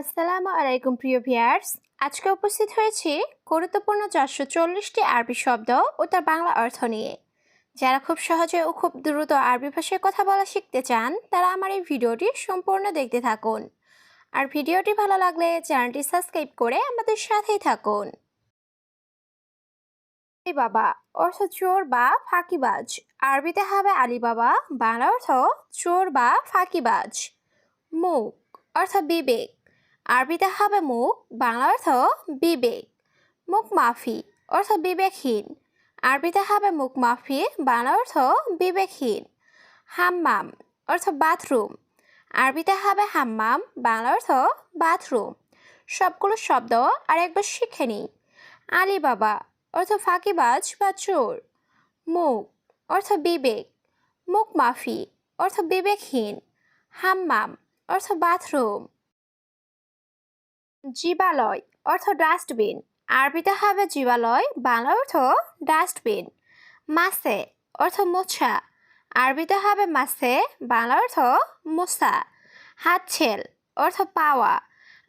আসসালামু আলাইকুম, প্রিয় ভিয়ার্স আজকে উপস্থিত হয়েছি গুরুত্বপূর্ণ চারশো চল্লিশটি আরবি শব্দ ও তার বাংলা অর্থ নিয়ে। যারা খুব সহজে ও খুব দ্রুত আরবি ভাষায় কথা বলা শিখতে চান, তারা আমার এই ভিডিওটি সম্পূর্ণ দেখতে থাকুন। আর ভিডিওটি ভালো লাগলে চ্যানেলটি সাবস্ক্রাইব করে আমাদের সাথেই থাকুন। বাবা, অর্থ চোর বা ফাঁকিবাজ। আরবিতে হবে আলী বাবা বাংলা অর্থ চোর বা ফাঁকিবাজ। মুখ, অর্থ বিবেক। আরবিতে হবে মুখ বাংলা অর্থ বিবেক। মুখ মাফি, অর্থ বিবেকহীন। আরবিতে হবে মুখ মাফি বাংলা অর্থ বিবেকহীন। হাম্মাম, অর্থ বাথরুম। আরবিতে হবে হাম্মাম বাংলা অর্থ বাথরুম। সবগুলো শব্দ আর একবার শিখে নিই। আলী বাবা অর্থ ফাঁকিবাজ বা চোর। মুখ, অর্থ বিবেক। মুখ মাফি, অর্থ বিবেকহীন। হাম্মাম, অর্থ বাথরুম। জীবালয়, অর্থ ডাস্টবিন। আরবিতে হবে জীবালয় বাংলা অর্থ ডাস্টবিন। মাসে অর্থ মোছা। আরবিতে হবে মাসে বাংলা অর্থ মোসা হাতছেল, অর্থ পাওয়া।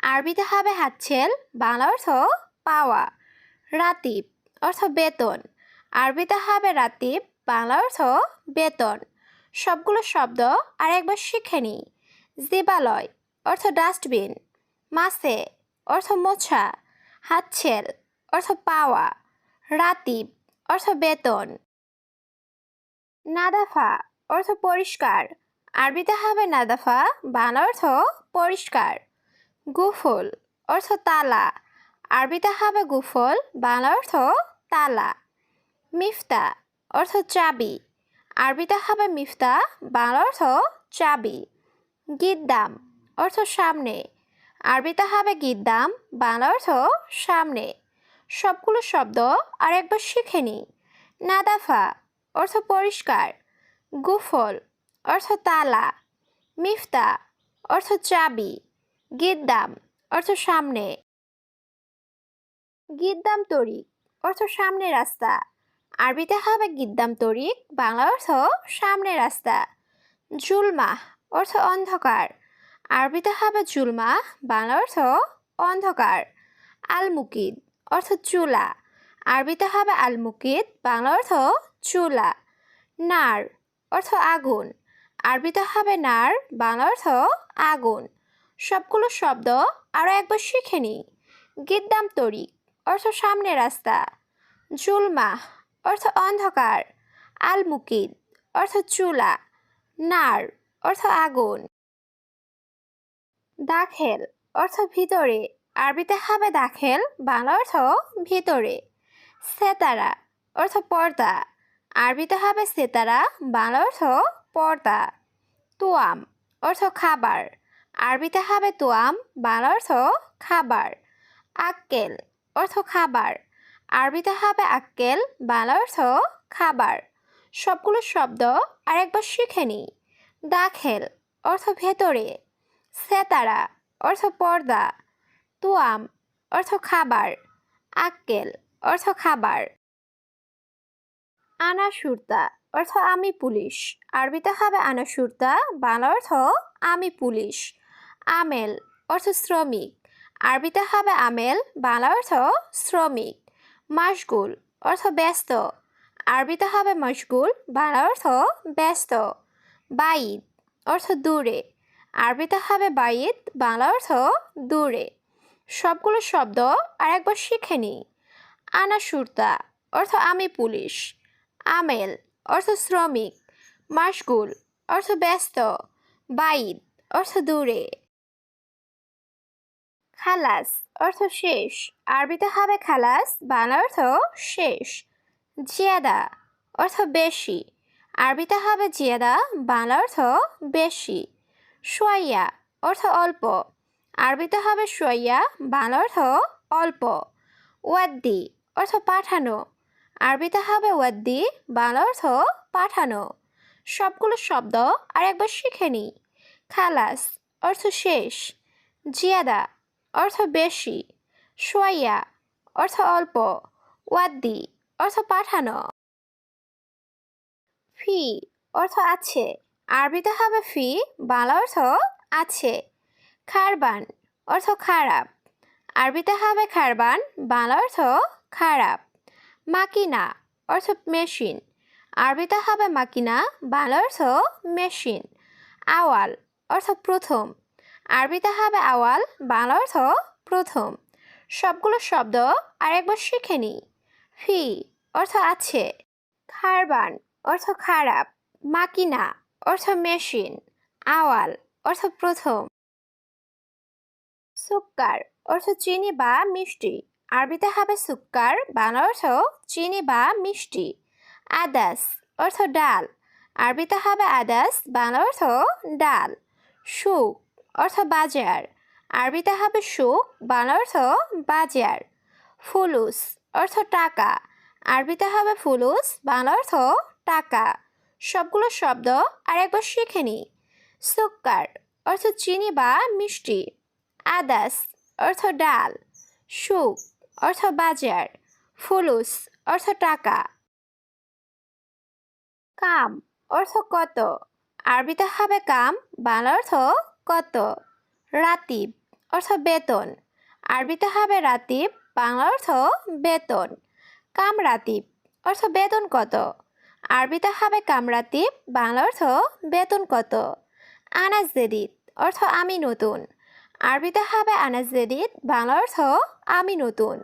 আরবিতে হবে হাতছেল বাংলা অর্থ পাওয়া। রাতিব, অর্থ বেতন। আরবিতে হবে রাতিব বাংলা অর্থ বেতন। সবগুলো শব্দ আর একবার শিখে নিই। জীবালয়, অর্থ ডাস্টবিন। মাসে অর্থ মোছা, হাতছেল, অর্থ পাওয়া, রাতিব, অর্থ বেতন। নাদাফা, অর্থ পরিষ্কার। আরবিতে হবে নাদাফা বাংলা অর্থ পরিষ্কার। গুফল, অর্থ তালা। আরবিতে হবে গুফল বাংলা অর্থ তালা। মিফতা, অর্থ চাবি। আরবিতে হবে মিফতা বাংলা অর্থ চাবি। গিদ্দাম, অর্থ সামনে। আরবিতে হবে গিদ্দাম বাংলা অর্থ সামনে। সবগুলো শব্দ আরেকবার শিখে নিই নাদাফা, অর্থ পরিষ্কার। গুফল, অর্থ তালা। মিফতা, অর্থ চাবি। গিদ্দাম অর্থ সামনে। গিদ্দাম তরিক, অর্থ সামনে রাস্তা। আরবিতে হবে গিদ্দাম তরিক, বাংলা অর্থ সামনে রাস্তা। জুলমাহ অর্থ অন্ধকার। আরবিতে হবে জুলমা, বাংলা অর্থ অন্ধকার, আলমুকিদ, অর্থ চুলা। আরবিতে হবে আলমুকিদ, বাংলা অর্থ চুলা। নার, অর্থ আগুন। আরবিতে হবে নার, বাংলা অর্থ আগুন। সবগুলো শব্দ আরও একবার শিখে নিই। গিদ্দাম তরিক, অর্থ সামনে রাস্তা। জুলমা, অর্থ অন্ধকার। আলমুকিদ, অর্থ চুলা। নার, অর্থ আগুন। দাখেল অর্থ ভিতরে। আরবিতে হবে দাখেল, বাংলা অর্থ ভিতরে। সেতারা অর্থ পর্দা। আরবিতে হবে সেতারা, বাংলা অর্থ পর্দা। তোয়াম অর্থ খাবার। আরবিতে হবে তোয়াম, বাংলা অর্থ খাবার। আক্কেল অর্থ খাবার। আরবিতে হবে আক্কেল, বাংলা অর্থ খাবার। সবগুলো শব্দ আরেকবার শিখে নিই। দাখেল অর্থ ভেতরে। সেতারা, অর্থ পর্দা, তুয়াম, অর্থ খাবার, আক্কেল, অর্থ খাবার। আনা সুরতা অর্থ আমি পুলিশ। আরবিতে হবে আনা সুরতা বাংলা অর্থ আমি পুলিশ। আমেল, অর্থ শ্রমিক। আরবিতে হবে আমেল, বাংলা অর্থ শ্রমিক। মাসগুল অর্থ ব্যস্ত। আরবিতে হবে মশগুল, বাংলা অর্থ ব্যস্ত। বাইদ, অর্থ দূরে। আরবিতে হবে বাইত, বাংলা অর্থ দূরে। সবগুলো শব্দ আর একবার শিখে নিই। আনা সুরতা, অর্থ আমি পুলিশ। আমেল, অর্থ শ্রমিক। মাসগুল অর্থ ব্যস্ত। বাইদ অর্থ দূরে। খালাস, অর্থ শেষ। আরবিতে হবে খালাস, বাংলা অর্থ শেষ। জিয়াদা, অর্থ বেশি। আরবিতে হবে জিয়াদা, বাংলা অর্থ বেশি। সোয়াইয়া, অর্থ অল্প। আরবিতে হবে সোয়াইয়া, বাংলা অর্থ অল্প। ওয়াদ্দি, অর্থ পাঠানো। আরবিতে হবে ওয়াদ্দি, বাংলা অর্থ পাঠানো। সবগুলো শব্দ আর একবার শিখে নিই খালাস, অর্থ শেষ। জিয়াদা, অর্থ বেশি। সোয়াইয়া, অর্থ অল্প। ওয়াদ্দি, অর্থ পাঠানো। ফি, অর্থ আছে। আরবিতে হবে ফি, বাংলা অর্থ আছে। খারবান, অর্থ খারাপ। আরবিতে হবে খারবান, বাংলা অর্থ খারাপ। মাকিনা, অর্থ মেশিন। আরবিতে হবে মাকিনা, বাংলা অর্থ মেশিন। আওয়াল, অর্থ প্রথম। আরবিতে হবে আওয়াল, বাংলা অর্থ প্রথম। সবগুলো শব্দ আরেকবার শিখে নিই। ফি, অর্থ আছে। খারবান, অর্থ খারাপ। মাকিনা অর্থ মেশিন, আওয়াল, অর্থ প্রথম। সুক্কার, অর্থ চিনি বা মিষ্টি। আরবিতে হবে সুক্কার বাংলা অর্থ চিনি বা মিষ্টি। আদাস, অর্থ ডাল। আরবিতে হবে আদাস বাংলা অর্থ ডাল। সুক অর্থ বাজার। আরবিতে হবে সুক বাংলা অর্থ বাজার। ফুলুস, অর্থ টাকা। আরবিতে হবে ফুলুস বাংলা অর্থ টাকা। সবগুলো শব্দ আর একবার শিখে নিই। সুক্কার অর্থ চিনি বা মিষ্টি। আদাস অর্থ ডাল। সুক অর্থ বাজার। ফুলুস অর্থ টাকা। কাম অর্থ কত। আরবিতে হবে কাম, বাংলা অর্থ কত। রাতিব অর্থ বেতন। আরবিতে হবে রাতিব, বাংলা অর্থ বেতন। কাম রাতিব অর্থ বেতন কত। আরবিতে হবে কামরাতিব বাংলা অর্থ বেতন কত? আনাজ জেদিদ অর্থ আমি নতুন। আরবিতে হবে আনাজ জেদিদ বাংলা অর্থ আমি নতুন।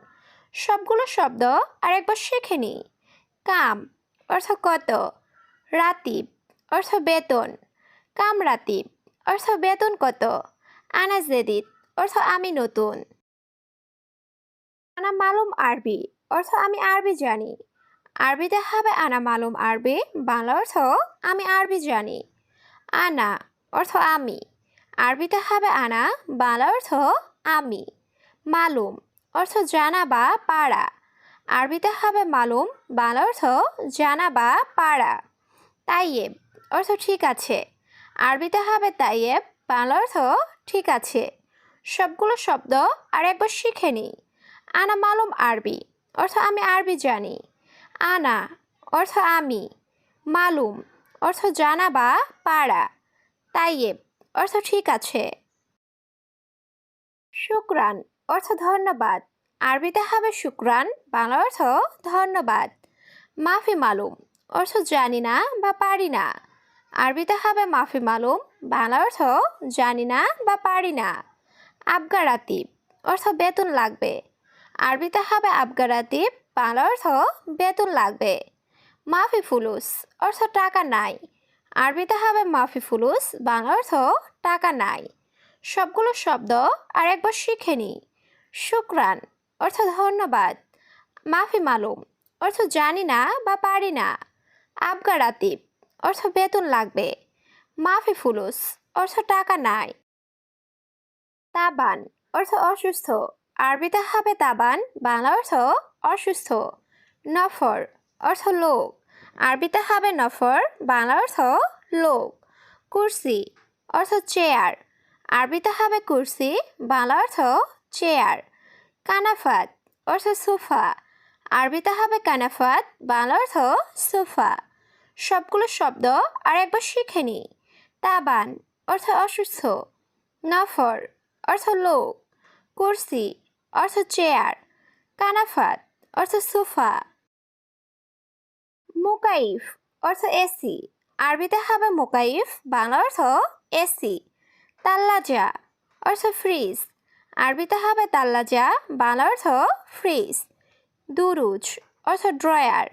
সবগুলো শব্দ আরেকবার শিখে নিই। কাম, অর্থ কত? রাতিব, অর্থ বেতন। কাম রাতিব অর্থ বেতন কত? আনাজ জেদিদ অর্থ আমি নতুন। আনা মালুম আরবি, অর্থ আমি আরবি জানি। আরবিতে হবে আনা মালুম আরবি, বাংলা অর্থ আমি আরবি জানি। আনা অর্থ আমি। আরবিতে হবে আনা, বাংলা অর্থ আমি। মালুম অর্থ জানা বা পাড়া আরবিতে হবে মালুম, বাংলা অর্থ জানা বা পাড়া তাইয়েব অর্থ ঠিক আছে। আরবিতে হবে তাইয়েব, বাংলা অর্থ ঠিক আছে। সবগুলো শব্দ আর একবার শিখে নিই আনা মালুম আরবি, অর্থ আমি আরবি জানি। আনা, অর্থ আমি। মালুম, অর্থ জানা বা পাড়া। তাইয়েব, অর্থ ঠিক আছে। শুক্রান, অর্থ ধন্যবাদ। আরবিতে হবে শুক্রান, বাংলা অর্থ ধন্যবাদ। মাফি মালুম, অর্থ জানি না বা পারি না। আরবিতে হবে মাফি মালুম, বাংলা অর্থ জানি না বা পারি না। আবগারাতিব, অর্থ বেতন লাগবে। আরবিতে হবে আবগারাতিব বাংলা অর্থ বেতন লাগবে। মাফি ফুলুস, অর্থ টাকা নাই। আরবিতে হবে মাফি ফুলুস বাংলা অর্থ টাকা নাই। সবগুলো শব্দ আর একবার শিখে নিই শুক্রান, অর্থ ধন্যবাদ। মাফি মালুম, অর্থ জানি না বা পারি না। আবগারাতিব অর্থ বেতন লাগবে। মাফি ফুলুস, অর্থ টাকা নাই। তাবান, অর্থ অসুস্থ। আরবিতে হবে তাবান বাংলা অর্থ অসুস্থ। নফর অর্থ লোক। আরবিতে হবে নফর বাংলা অর্থ লোক। কুর্সি অর্থ চেয়ার। আরবিতে হবে কুর্সি বাংলা অর্থ চেয়ার। কানাফাত অর্থ সোফা। আরবিতে হবে কানাফাত বাংলা অর্থ সোফা। সবগুলো শব্দ আর একবার শিখে নি। তাবান অর্থ অসুস্থ। নফর অর্থ লোক। কুর্সি অর্থ চেয়ার। কানাফাত অর্থ সোফা। মোকাইফ, অর্থ এসি। আরবিতে হবে মোকাইফ, বাংলা অর্থ এসি। তাল্লাজা, অর্থ ফ্রিজ। আরবিতে হবে তাল্লাজা, বাংলা অর্থ ফ্রিজ। দুরুজ, অর্থ ড্রয়ার।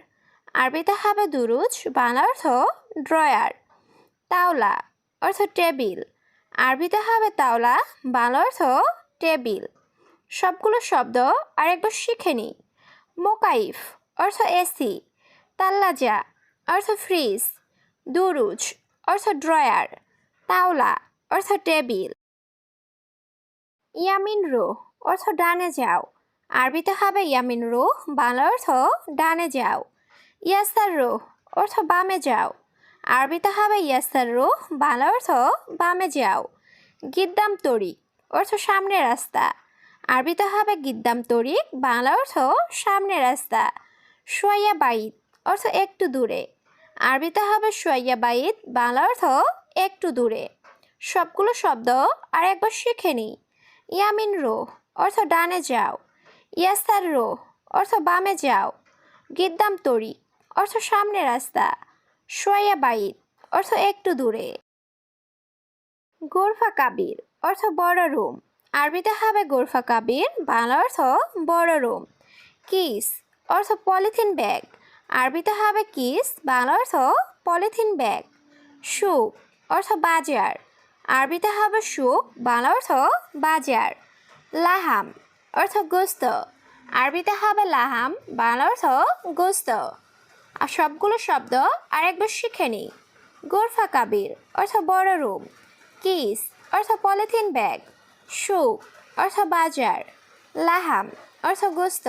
আরবিতে হবে দুরুজ, বাংলা অর্থ ড্রয়ার। তাওলা, অর্থ টেবিল। আরবিতে হবে তাওলা, বাংলা অর্থ টেবিল। সবগুলো শব্দ আরেকবার শিখে নিই মোকাইফ, অর্থ এসি, তাল্লাজা, অর্থ ফ্রিজ, দুরুজ, অর্থ ড্রয়ার, তাওলা, অর্থ টেবিল। ইয়ামিন রো, অর্থ ডানে যাও। আরবিতে হবে ইয়ামিন রো বাংলা অর্থ ডানে যাও। ইয়াস্তার রো, অর্থ বামে যাও। আরবিতে হবে ইয়াসার রো বাংলা অর্থ বামে যাও। গিদ্দাম তরিক অর্থ সামনে রাস্তা। আরবিতে হবে গিদ্দাম তরিক বাংলা অর্থ সামনে রাস্তা। সোয়া বাইত, অর্থ একটু দূরে। আরবিতে হবে সোয়াইয়া বাইত বাংলা অর্থ একটু দূরে। সবগুলো শব্দ আর একবার শিখে নিই। ইয়ামিন রো, অর্থ ডানে যাও। ইয়াসার রো, অর্থ বামে যাও। গিদ্দাম তরি অর্থ সামনে রাস্তা। সোয়া বাইত, অর্থ একটু দূরে। গোরফা কাবির, অর্থ বড় রুম। আরবিতে হবে গোরফা কাবির, বাংলা অর্থ বড় রুম। কিস, অর্থ পলিথিন ব্যাগ। আরবিতে হবে কিস, বাংলা অর্থ পলিথিন ব্যাগ। সুক অর্থ বাজার। আরবিতে হবে সুক বাংলা অর্থ বাজার। লাহাম, অর্থ গোস্ত। আরবিতে হবে লাহাম, বাংলা অর্থ গোস্ত। আর সবগুলো শব্দ আরেকবার শিখে নিই। গোরফা কাবির, অর্থ বড় রুম। কিস, অর্থ পলিথিন ব্যাগ। সুক অর্থ বাজার লাহাম অর্থ গোস্ত।